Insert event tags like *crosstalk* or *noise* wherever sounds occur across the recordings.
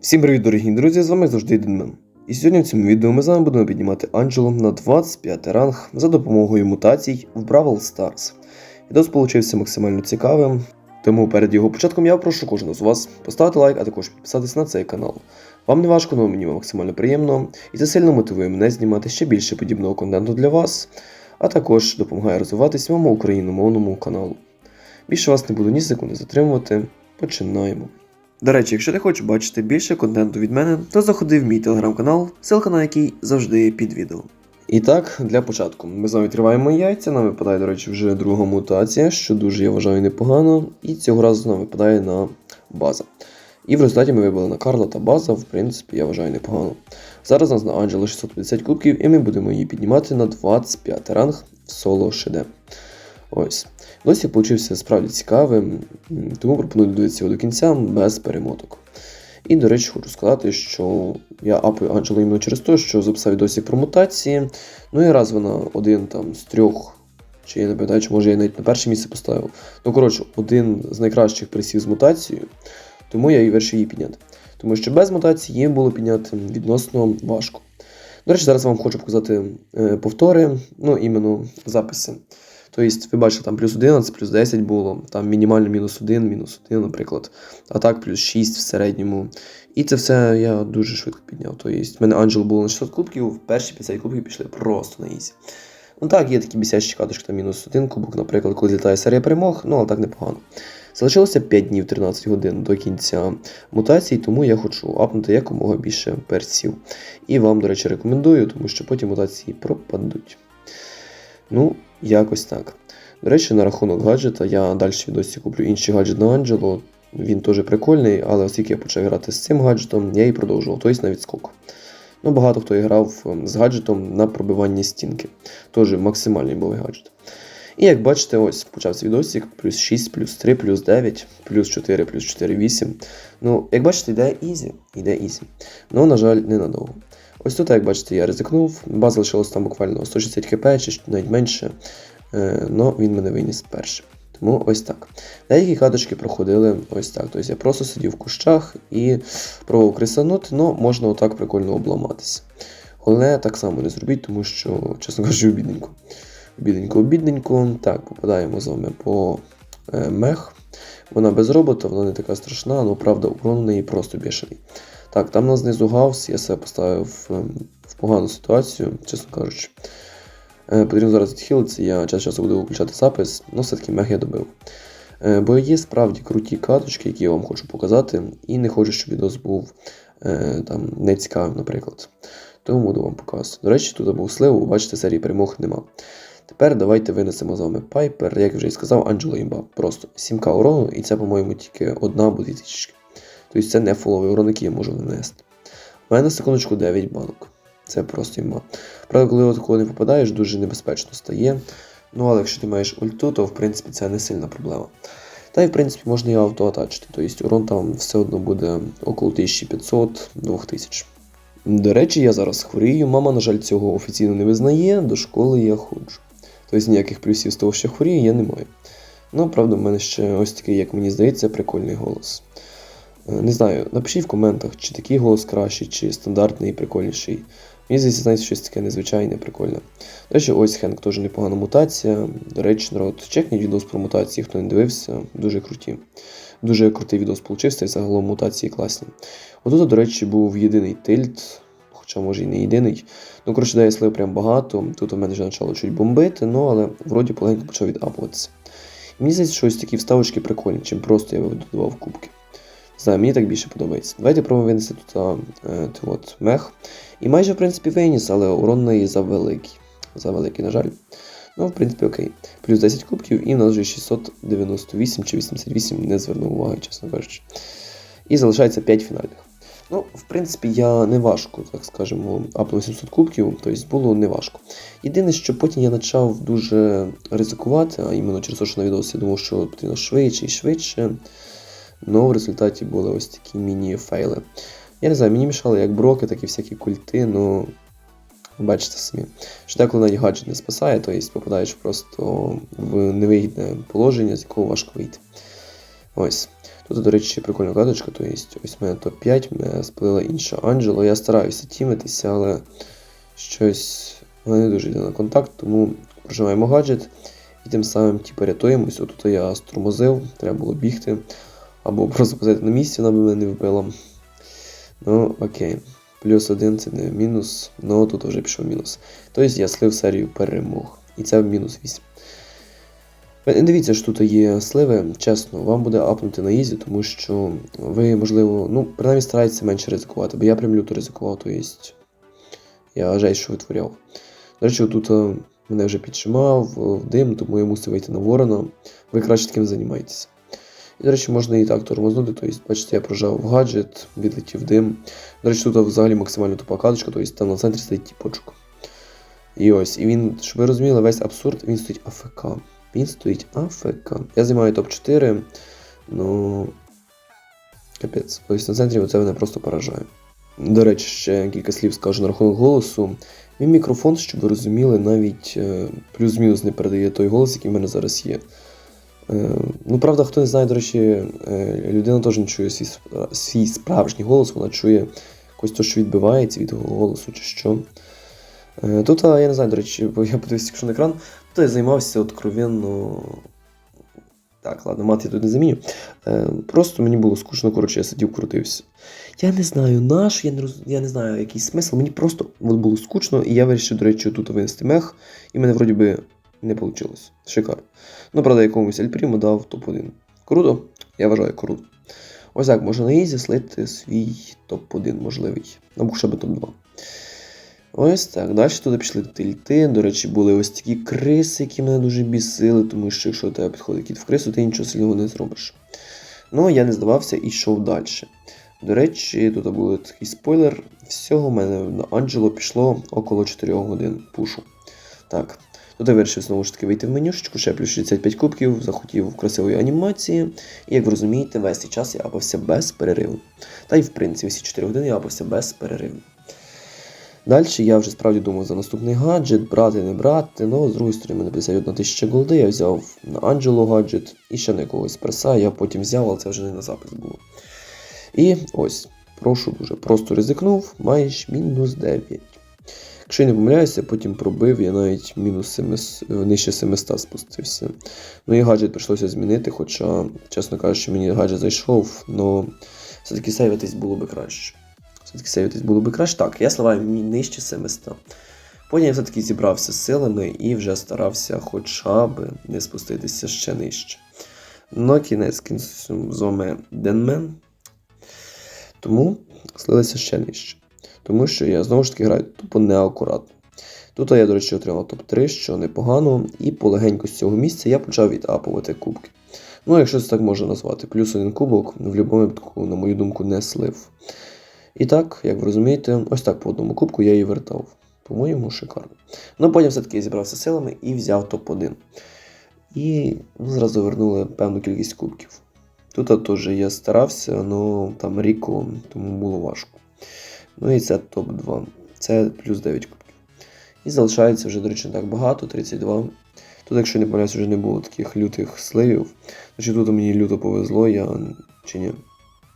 Всім привіт, дорогі друзі! З вами завжди Дінмен. І сьогодні в цьому відео ми з вами будемо піднімати Анджелу на 25 ранг за допомогою мутацій в Бравл Stars. Відос получився максимально цікавим, тому перед його початком я прошу кожного з вас поставити лайк, а також підписатись на цей канал. Вам не важко, але мені максимально приємно, і це сильно мотивує мене знімати ще більше подібного контенту для вас, а також допомагає розвиватись своєму україномовному каналу. Більше вас не буду ні секунди затримувати. Починаємо. До речі, якщо ти хочеш бачити більше контенту від мене, то заходи в мій телеграм-канал, ссылка на який завжди під відео. І так, для початку. Ми з вами відкриваємо яйця, нам випадає, до речі, вже друга мутація, що дуже я вважаю непогано. І цього разу нам випадає на база. І в результаті ми вибили на Карла та база, в принципі, я вважаю непогано. Зараз у нас на Анджело 650 кубків, і ми будемо її піднімати на 25 ранг в соло ШД. Ось. Досі получився справді цікавим, тому пропоную дивитися його до кінця без перемоток. І, до речі, хочу сказати, що я апаю Анджело іменно через те, що записав відосик про мутації. Ну і раз вона один там з трьох, чи я не пам'ятаю, чи може я навіть на перше місце поставив. Ну, коротше, один з найкращих присів з мутацією, тому я і вирішив її підняти. Тому що без мутації її було підняти відносно важко. До речі, зараз вам хочу показати е, повтори, ну, іменно записи. Тобто, ви бачите, там плюс 11, плюс 10 було, там мінімально мінус 1, мінус 1, наприклад. А так плюс 6 в середньому. І це все я дуже швидко підняв. Тобто, в мене Анджел було на 600 кубків, перші 50 кубків пішли просто на ізі. Ну так, є такі бісячі каточки, там мінус 1 кубок, наприклад, коли злітає серія перемог, ну але так непогано. Залишилося 5 днів 13 годин до кінця мутації, тому я хочу апнути якомога більше перців. І вам, до речі, рекомендую, тому що потім мутації пропадуть. Ну, якось так. До речі, на рахунок гаджета, я далі в відосі куплю інший гаджет на Анджело. Він теж прикольний, але оскільки я почав грати з цим гаджетом, я і продовжував, тобто на відскок. Ну, багато хто грав ем, з гаджетом на пробивання стінки. Теж максимальний був гаджет. І як бачите, ось почався відосик, плюс 6, плюс 3, плюс 9, плюс 4, плюс 4, 8. Ну, як бачите, йде ізі, йде ізі. Ну, на жаль, ненадовго. Ось тут, як бачите, я ризикнув. База лишилась там буквально 160 хп, чи навіть менше. але він мене виніс першим. Тому ось так. Деякі каточки проходили ось так. Тобто я просто сидів в кущах і пробував крисанути, але можна отак прикольно обламатися. Головне, так само не зробіть, тому що, чесно кажучи, обідненько. Обідненько, обідненько. Так, попадаємо з вами по е, мех. Вона без робота, вона не така страшна, але правда, урон у неї просто бішений. Так, там на знизу гаус, я себе поставив ем, в погану ситуацію, чесно кажучи. Е, Потрібно зараз відхилитися, я час часу буду виключати запис, але все-таки мех я добив. Е, Бо є справді круті каточки, які я вам хочу показати, і не хочу, щоб відос був е, там нецікавим, наприклад. Тому буду вам показувати. До речі, тут був слив, бачите, серії перемог нема. Тепер давайте винесемо з вами Пайпер, як вже і сказав, Анджело імба. Просто 7к урону, і це, по-моєму, тільки одна або дві тисячки. Тобто це не фоловий урон, який я можу нанести. У мене на секундочку 9 банок. Це просто імба. Правда, коли такого не попадаєш, дуже небезпечно стає. Ну, але якщо ти маєш ульту, то в принципі це не сильна проблема. Та й в принципі можна і автоатачити, тобто урон там все одно буде около 1500-2000. До речі, я зараз хворію, мама, на жаль, цього офіційно не визнає, до школи я ходжу. Тобто ніяких плюсів з того, що хворію, я не маю. Ну, правда, в мене ще ось такий, як мені здається, прикольний голос. Е, Не знаю, напишіть в коментах, чи такий голос кращий, чи стандартний і прикольніший. Мені здається, знаєте, щось таке незвичайне, прикольне. До речі, ось Хенк теж непогана мутація. До речі, народ, чекніть відос про мутації, хто не дивився, дуже круті. Дуже крутий відос получився, і загалом мутації класні. Отут, до речі, був єдиний тильт, хоча може і не єдиний. Ну, коротше, я слив прям багато. Тут у мене вже почало чуть бомбити, ну але вроді полегенько почав відапуватися. Мені здається, що ось такі вставочки прикольні, чим просто я додавав кубки. Знаю, мені так більше подобається. Давайте пробуємо винести тут е, от, мех. І майже, в принципі, виніс, але урон неї завеликий. Завеликий, на жаль. Ну, в принципі, окей. Плюс 10 кубків, і в нас вже 698 чи 88, не звернув уваги, чесно кажучи. І залишається 5 фінальних. Ну, в принципі, я не важко, так скажемо, апнув 700 кубків, тобто було не важко. Єдине, що потім я почав дуже ризикувати, а іменно через те, що на відосі я думав, що потрібно швидше і швидше. Ну, в результаті були ось такі міні-фейли. Я не знаю, мені мішали як броки, так і всякі культи, ну. Бачите самі. Що деколи навіть гаджет не спасає, тобто попадаєш просто в невигідне положення, з якого важко вийти. Ось. Тут, до речі, прикольна карточка, то є ось в мене топ-5, мене сплила інша Анджело. Я стараюся тімитися, але щось вона не дуже йде на контакт, тому прожимаємо гаджет і тим самим типу, рятуємось. Отут я стормозив, треба було бігти. Або просто позити на місці, вона б мене не вбила. Ну, окей. Плюс один це не мінус, ну тут вже пішов мінус. Тобто я слив серію перемог. І це мінус 8. Ви не дивіться, що тут є сливи, чесно, вам буде апнути на ізі, тому що ви, можливо, ну, принаймні стараєтеся менше ризикувати, бо я прям люто ризикував, то є. Я жесть, що витворяв. До речі, тут е, мене вже підшимав е, в дим, тому я мусив вийти на ворона. Ви краще таким займаєтеся. І, до речі, можна і так тормознути, тобто, бачите, я прожав в гаджет, відлетів дим. До речі, тут взагалі максимально тупа каточка, тобто там на центрі стоїть тіпочок. І ось, і він, щоб ви розуміли, весь абсурд, він стоїть АФК. Він стоїть АФК. Я займаю топ-4, ну. Капець. Тобто на центрі це мене просто поражає. До речі, ще кілька слів скажу на рахунок голосу. Мій мікрофон, щоб ви розуміли, навіть е, плюс-мінус не передає той голос, який в мене зараз є. Е, ну, правда, хто не знає, до речі, е, людина теж не чує свій, свій справжній голос, вона чує якось те, що відбивається від голосу чи що. Е, Тут, я не знаю, до речі, бо я подивився якщо на екран, то я займався откровенно. Так, ладно, мат я тут не заміню. Просто мені було скучно, коротше, я сидів, крутився. Я не знаю наш, я не роз... я не знаю який смисл. Мені просто було скучно, і я вирішив, до речі, тут винести мех, і мене вроді би не вийшло. Шикарно. Ну, правда, якомусь Ельпріму дав топ-1. Круто? Я вважаю, круто. Ось так, можна на ізі слити свій топ-1 можливий. Або хоча б топ-2. Ось так. Далі туди пішли тильти. До речі, були ось такі криси, які мене дуже бісили, тому що якщо тебе підходить кіт в крису, ти нічого сильного не зробиш. Ну, я не здавався і йшов далі. До речі, тут був такий спойлер. Всього в мене на Анджело пішло около 4 годин пушу. Так, тут я вирішив знову ж таки вийти в менюшечку, ще плюс 65 кубків, захотів красивої анімації. І як ви розумієте, весь цей час я апався без перериву. Та й в принципі всі 4 години я апався без перериву. Далі я вже справді думав за наступний гаджет, брати, не брати. Ну, з другої сторони, мене 51 тисяча голди, я взяв на Анджело гаджет і ще на якогось преса, я потім взяв, але це вже не на запис було. І ось, прошу дуже, просто ризикнув, маєш мінус 9. Якщо я не помиляюся, потім пробив, я навіть мінус 700, нижче 700 спустився. Ну і гаджет прийшлося змінити, хоча, чесно кажучи, мені гаджет зайшов, але все-таки сейвитись було би краще. Все-таки сейвитись було би краще. Так, я сливаю нижче 700. Потім я все-таки зібрався з силами і вже старався хоча б не спуститися ще нижче. На кінець кінцем з вами Денмен. Тому слилися ще нижче. Тому що я знову ж таки граю тупо неакуратно. Тут я, до речі, отримав топ-3, що непогано, і полегенько з цього місця я почав відапувати кубки. Ну, якщо це так можна назвати, плюс один кубок в будь-якому випадку, на мою думку, не слив. І так, як ви розумієте, ось так по одному кубку я її вертав. По-моєму, шикарно. Ну, потім все-таки зібрався силами і взяв топ-1. І зразу вернули певну кількість кубків. Тут теж я старався, але там Ріко, тому було важко. Ну і це топ-2. Це плюс 9 кубків. І залишається вже, до речі, так багато, 32. Тут, якщо не помиляюсь, вже не було таких лютих сливів. Значить, тут мені люто повезло, я. чи ні?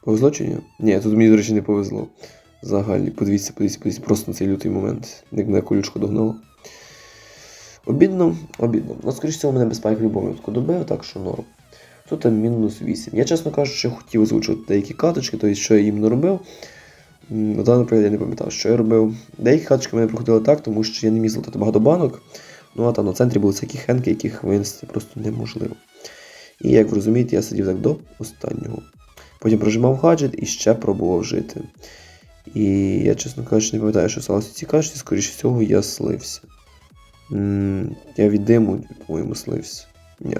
Повезло чи ні? Ні, тут мені, до речі, не повезло. Взагалі, подивіться, подивіться, подивіться, просто на цей лютий момент, як мене колючку догнало. Обідно, обідно. Ну, скоріш всього, мене в будь-якому випадку добив, так що норм. Тут там мінус 8. Я, чесно кажучи, хотів озвучувати деякі каточки, тобто, що я їм не робив. М, На даний наприклад, я не пам'ятав, що я робив. Деякі каточки в мене проходили так, тому що я не міг злотати багато банок. Ну а там на центрі були всякі хенки, яких винести просто неможливо. І як ви розумієте, я сидів так до останнього. Потім прожимав гаджет і ще пробував жити. І я, чесно кажучи, не пам'ятаю, що сталося в цій кашці, скоріш всього, я слився. М, Я від диму, по-моєму, слився. Ні.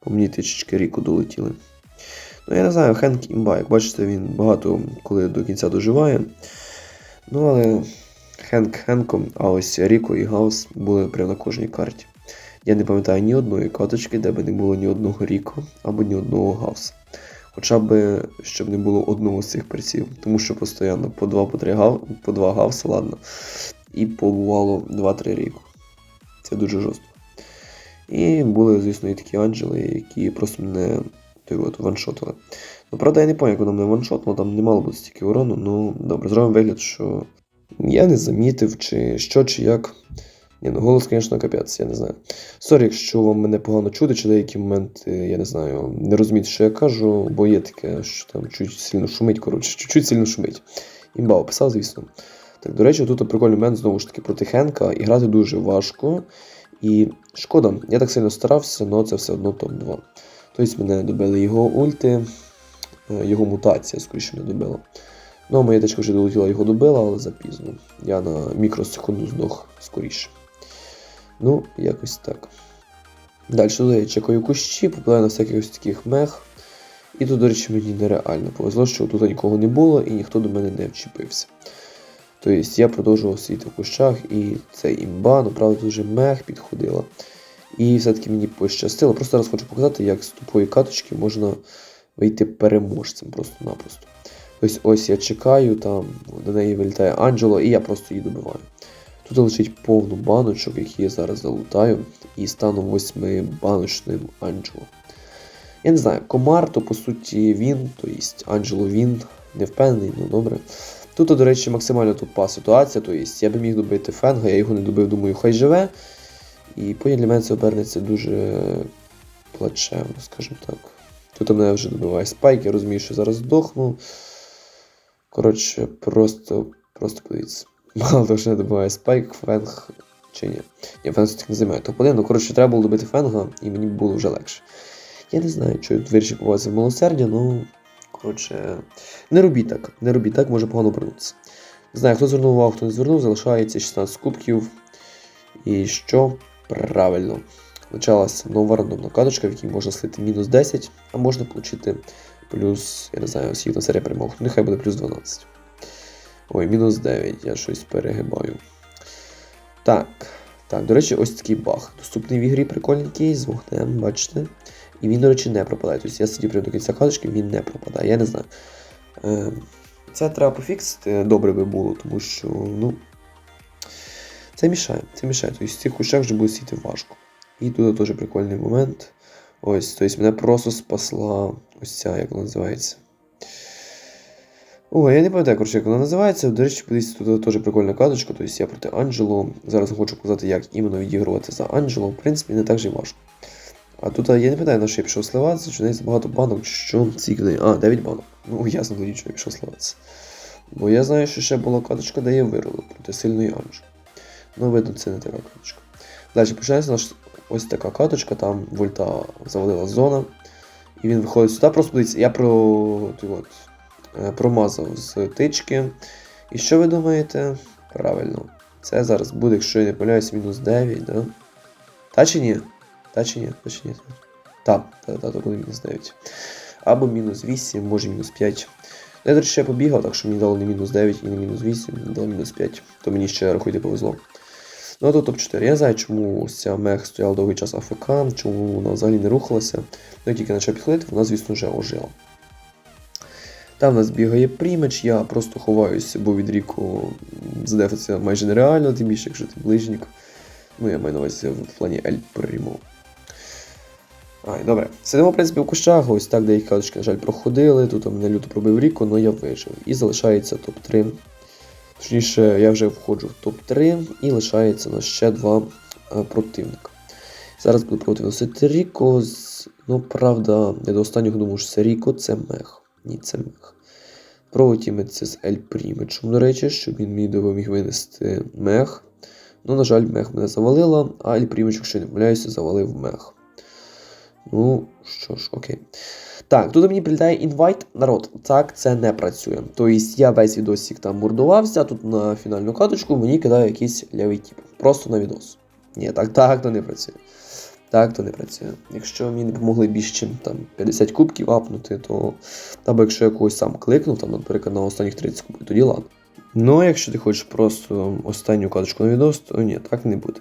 По мені тичечки ріку долетіли. Ну, я не знаю, Хенк імба, як бачите, він багато коли до кінця доживає. Ну, але Хенк Хенком, а ось Ріко і Гаус були прямо на кожній карті. Я не пам'ятаю ні одної каточки, де би не було ні одного Ріко або ні одного Гауса. Хоча б щоб не було одного з цих перців, тому що постійно по два, по три гав, по два гавса, ладно. І побувало 2-3 ріку. Це дуже жорстко. І були, звісно, і такі анджели, які просто мене той от, ваншотили. Ну, правда, я не пам'ятаю, як воно мене ваншотнуло, там не мало бути стільки урону, ну добре, зробимо вигляд, що я не замітив, чи що, чи як. Ні, ну голос, звісно, капець, я не знаю. Сорі, якщо вам мене погано чути, чи деякі моменти, я не знаю, не розумієте, що я кажу, бо є таке, що там чуть сильно шумить, коротше, чуть-чуть сильно шумить. Імба описав, звісно. Так, до речі, тут прикольний момент, знову ж таки, проти Хенка, і грати дуже важко. І шкода, я так сильно старався, але це все одно топ-2. Тобто мене добили його ульти, е, його мутація, скоріше мене добила. Ну, а моя тачка вже долетіла, його добила, але запізно. Я на мікросекунду здох скоріше. Ну, якось так. Далі туди я чекаю кущі, попадаю на всяких ось таких мех. І тут, до речі, мені нереально повезло, що тут нікого не було і ніхто до мене не вчепився. Тобто я продовжував сидіти в кущах, і це імба, ну правда, тут вже мех підходила. І все-таки мені пощастило. Просто зараз хочу показати, як з тупої каточки можна вийти переможцем просто-напросто. Тобто ось я чекаю, там до неї вилітає Анджело, і я просто її добиваю. Тут лежить повну баночок, які я зараз залутаю, і стану восьмибаночним Анджело. Я не знаю, комар, то по суті він, то есть Анджело він, не впевнений, ну добре. Тут, до речі, максимально тупа ситуація, то есть я би міг добити Фенга, я його не добив, думаю, хай живе. І потім для мене це обернеться дуже плачевно, скажімо так. Тут мене вже добиває спайк, я розумію, що зараз здохну. Коротше, просто, просто подивіться. *laughs* Мало того, що не добиває спайк, фенг чи ні. Ні, фенг все-таки не займає топ-1, ну коротше, треба було добити фенга, і мені було вже легше. Я не знаю, я вирішив поводитися в милосердя, ну. Коротше, не робіть так, не робіть так, може погано обернутися. Не знаю, хто звернув увагу, хто не звернув, залишається 16 кубків. І що? Правильно. Почалася нова рандомна каточка, в якій можна слити мінус 10, а можна отримати плюс, я не знаю, скільки на серія перемог. Нехай буде плюс 12. Ой, мінус 9, я щось перегибаю. Так. Так, до речі, ось такий баг. Доступний в ігрі прикольненький, з вогнем, бачите. І він, до речі, не пропадає. Тобто я сидів прямо до кінця каточки, він не пропадає, я не знаю. Е, Це треба пофіксити, добре би було, тому що, ну. Це мішає, це мішає. Тобто в цих кущах вже буде сіти важко. І тут теж прикольний момент. Ось, тобто мене просто спасла ось ця, як вона називається. Ой, я не пам'ятаю, коротше, як вона називається. До речі, подивіться, тут теж прикольна каточка, тобто я проти Анджело. Зараз хочу показати, як іменно відігрувати за Анджело. В принципі, не так же й важко. А тут я не пам'ятаю, на що я пішов сливатися, чи не багато банок, що ці А, 9 банок. Ну, ясно тоді, що я пішов сливатися. Бо я знаю, що ще була каточка, де я вирулив проти сильної Анджело. Ну, видно, це не така каточка. Далі починається наш ось така каточка, там вольта завалила зона. І він виходить сюди. Просто подивіться, я про. от, промазав з тички. І що ви думаєте? Правильно. Це зараз буде, якщо я не помиляюсь, мінус 9, да? Та чи ні? Та чи ні? Та чи ні? Та, та, та, то буде мінус 9. Або мінус 8, може мінус 5. Я, до речі, ще побігав, так що мені дало не мінус 9 і не мінус 8, мені дало мінус 5. То мені ще рахуйте повезло. Ну а тут топ-4. Я знаю, чому ця мех стояла довгий час АФК, чому вона взагалі не рухалася. Ну, як тільки почав підходити, вона, звісно, вже ожила. Там в нас бігає прімеч, я просто ховаюся, бо від ріку задефатися майже нереально, тим більше, якщо ти ближнік. Ну, я маю на увазі в плані Ель Примо. Ай, добре. Сидимо, в принципі, в кущах, ось так деякі каточки, на жаль, проходили. Тут мене люто пробив ріку, але я вижив. І залишається топ-3. Точніше, я вже входжу в топ-3 і лишається на ще два а, противника. Зараз буду проти носити Ріко. Ну, правда, я до останнього думав, що це Ріко, це мех. Ні, це мех. Проводіме це з Ель Прімечем, до речі, щоб він мені допоміг винести мех. Ну, на жаль, мех мене завалила, а Ель Прімеч, якщо не помиляюся, завалив мех. Ну, що ж, окей. Так, тут мені прилітає інвайт, народ. Так, це не працює. Тобто я весь відосик там мордувався, а тут на фінальну каточку мені кидає якийсь лявий тип. Просто на відос. Ні, так, так то не працює. Так, то не працює. Якщо мені допомогли більше, ніж там 50 кубків апнути, то або якщо я когось сам кликнув, там, наприклад, на останніх 30 кубків, тоді ладно. Ну, якщо ти хочеш просто останню каточку на відос, то ні, так не буде.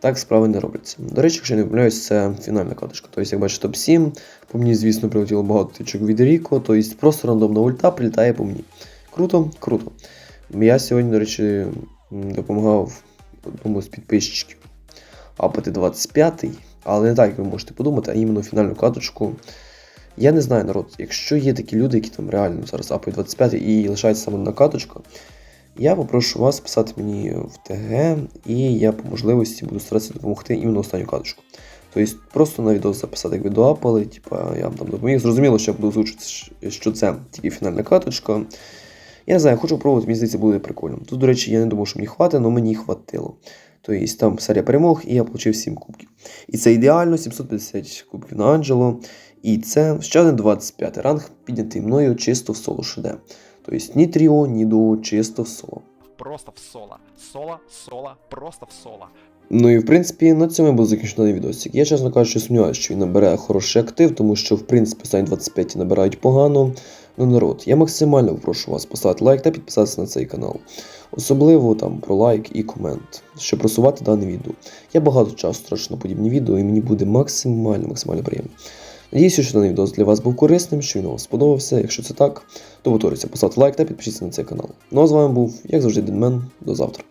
Так справи не робляться. До речі, якщо я не помиляюсь, це фінальна каточка. Тобто, як бачите, топ-7. По мені, звісно, прилетіло багато тичок від Ріко, тобто просто рандомна ульта прилітає по мені. Круто, круто. Я сьогодні, до речі, допомагав одному з підписчиків апати 25-й. Але не так, як ви можете подумати, а іменно фінальну каточку Я не знаю, народ, якщо є такі люди, які там реально зараз апають 25 і лишається саме на каточка, я попрошу вас писати мені в ТГ, і я по можливості буду старатися допомогти іменно останню каточку. Тобто просто на відео записати, як ви доапали, типа я вам там допоміг. Зрозуміло, що я буду озвучувати, що це тільки фінальна каточка. Я не знаю, хочу пробувати, мені здається, буде прикольно. Тут, до речі, я не думав, що мені хватить, але мені хватило. Тобто там серія перемог, і я отримав 7 кубків. І це ідеально 750 кубків на Анджело. І це ще один 25 ранг, піднятий мною чисто в соло ШД. Тобто ні тріо, ні дуо, чисто в соло. Просто в соло. Соло, соло, просто в соло. Ну і в принципі на цьому закінчити даний відосик. Я, чесно кажучи, сумніваюся, що він набере хороший актив, тому що в принципі останні 25 набирають погано. Ну, народ, я максимально прошу вас поставити лайк та підписатися на цей канал. Особливо там про лайк і комент, щоб просувати дане відео. Я багато часу трачу на подібні відео, і мені буде максимально максимально приємно. Надіюся, що даний відео для вас був корисним, що він вам сподобався. Якщо це так, то повторюся, поставте лайк та підпишіться на цей канал. Ну а з вами був, як завжди, Денмен. До завтра.